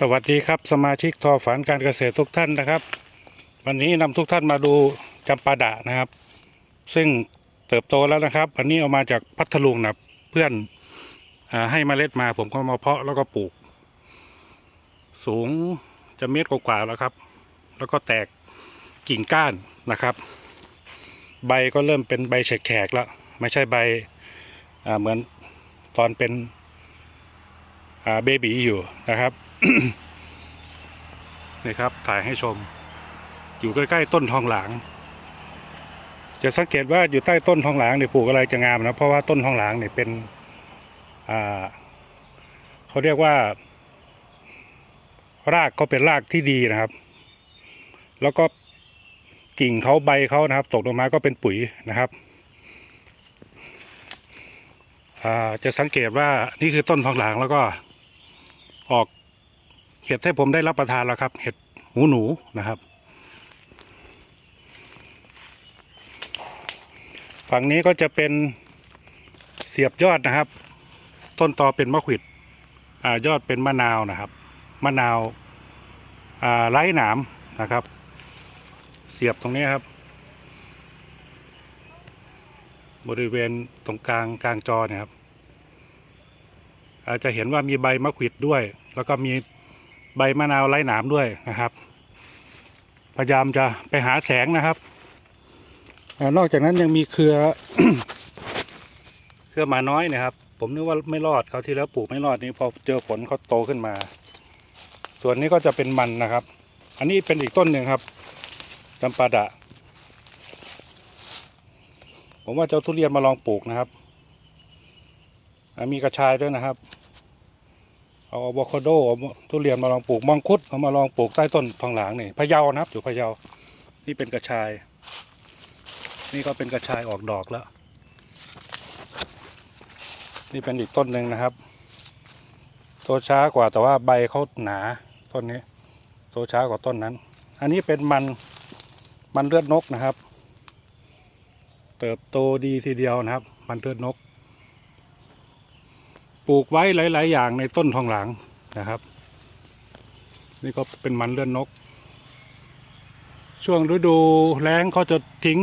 สวัสดีครับสมาชิกทอฝันการเกษตรทุกท่านนะครับ วันนี้นำทุกท่านมาดูจำปาดะนะครับ ซึ่งเติบโตแล้วนะครับ อันนี้เอามาจากพัทลุงนะเพื่อนอให้เมล็ดมาผมก็มาเพาะแล้วก็ปลูก สูงจะเมตรกว่าแล้วครับ แล้วก็แตกกิ่งก้านนะครับ ใบก็เริ่มเป็นใบแฉกๆแล้ว ไม่ใช่ใบเหมือนตอนเป็นเบบีอยู่นะครับ นี่ครับถ่ายให้ชม อยู่ใกล้ๆต้นทองหลาง จะสังเกตว่าอยู่ใต้ต้นทองหลางเนี่ยปลูกอะไรจะงามนะเพราะว่าต้นทองหลางเนี่ยเป็นอ่าเขาเรียกว่า รากเขาเป็นรากที่ดีนะครับ แล้วก็กิ่งเขาใบเขานะครับ ตกลงมาก็เป็นปุ๋ยนะครับจะสังเกตว่านี่คือต้นทองหลางแล้วก็ออก เห็ดให้ผมได้รับประทานแล้วครับ เห็ดหูหนูนะครับ ฝั่งนี้ก็จะเป็นเสียบยอดนะครับ ต้นตอเป็นมะขวิดอ่ายอดเป็นมะนาวนะครับ มะนาวอ่าไร้หนามนะครับ เสียบตรงนี้ครับ บริเวณตรงกลางกลางจอเนี่ยครับอาจจะเห็นว่ามีใบมะขวิดด้วย แล้วก็มี ใบมะนาวไร้หนามด้วยนะครับ พยายามจะไปหาแสงนะครับนอกจากนั้นยังมีเครือ เครือหมาน้อยนะครับ ผมนึกว่าไม่รอดเขาที่แล้วปลูกไม่รอดนี่พอเจอฝนเขาโตขึ้นมา ส่วนนี้ก็จะเป็นมันนะครับ อันนี้เป็นอีกต้นหนึ่งครับจำปาดะ ผมว่าเจะเอาทุเรียนมาลองปลูกนะครับ มีกระชายด้วยนะครับ เอาอะโวคาโดอาทุเรียนมาลองปลูกมังคุดเอามาลองปลูกใต้ต้นทองหลางนี่พะเยานะครับ อยู่พะเยานี่เป็นกระชาย นี่ก็เป็นกระชายออกดอกแล้ว นี่เป็นอีกต้นหนึ่งนะครับโตช้ากว่าแต่ว่าใบเขาหนาต้นนี้โตช้ากว่าต้นนั้น อันนี้เป็นมันมันเลือดนกนะครับ เติบโตดีทีเดียวนะครับ มันเลือดนก ปลูกไว้หลาย ๆ อย่างในต้นทองหลางนะครับ นี่ก็เป็นมันเลื่อดนก ช่วงฤดูแล้งเขาจะทิ้ง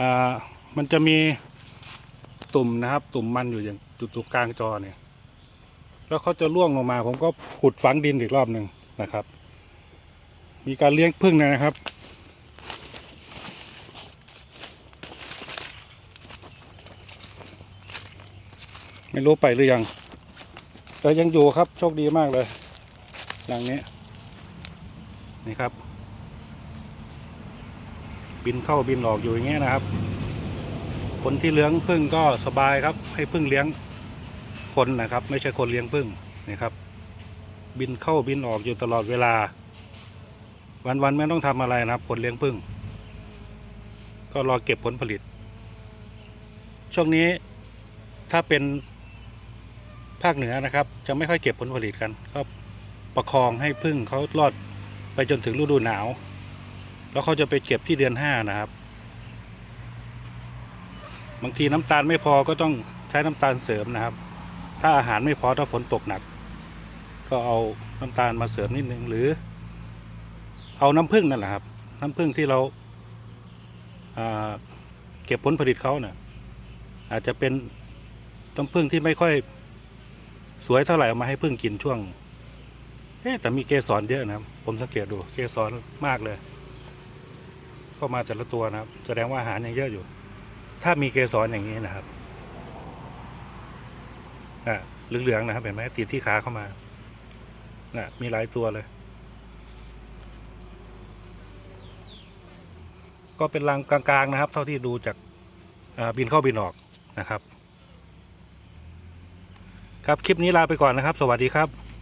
อ่ามันจะมีตุ่มนะครับ ตุ่มมันอยู่อย่างจุดตรงกลางจอเนี่ยแล้วเขาจะร่วงลงมา ผมก็ขุดฝังดินอีกรอบหนึ่งนะครับ มีการเลี้ยงพึ่งนะครับ ไม่รู้ไปหรือยัง แต่ยังอยู่ครับโชคดีมากเลย หลังนี้ นี่ครับ บินเข้าบินออกอยู่อย่างเงี้ยนะครับ คนที่เลี้ยงพึ่งก็สบายครับ ให้พึ่งเลี้ยงคนนะครับ ไม่ใช่คนเลี้ยงพึ่งนี่ครับ บินเข้าบินออกอยู่ตลอดเวลา วันๆไม่ต้องทำอะไรนะครับ คนเลี้ยงพึ่ง ก็รอเก็บผลผลิต ช่วงนี้ถ้าเป็น ภาคเหนือนะครับ จะไม่ค่อยเก็บผลผลิตกันก็ประคองให้พึ่งเขารอดไปจนถึงฤดูหนาว แล้วเขาจะไปเก็บที่เดือนห้านะครับ บางทีน้ำตาลไม่พอก็ต้องใช้น้ำตาลเสริมนะครับ ถ้าอาหารไม่พอถ้าฝนตกหนัก ก็เอาน้ำตาลมาเสริมนิดนึงหรือ เอาน้ำผึ้งนั่นแหละครับ น้ำผึ้งที่เราาเก็บผลผลิตเขาเนี่ยอาจจะเป็นน้ำผึ้งที่ไม่ค่อย สวยเท่าไหร่เอามาให้พึ่งกินช่วงเอ๊แต่มีเกสรเยอะนะครับ ผมสังเกตดูเกสรมากเลยเข้ามาแต่ละตัวนะครับ แสดงว่าอาหารยังเยอะอยู่ ถ้ามีเกสรอย่างนี้นะครับอะเหลืองๆนะครับเห็นไหมติดที่ขาเข้ามาน่ะมีหลายตัวเลย ก็เป็นรังกลางๆนะครับ เท่าที่ดูจากบินเข้าบินออกนะครับ ครับคลิปนี้ลาไปก่อนนะครับ สวัสดีครับ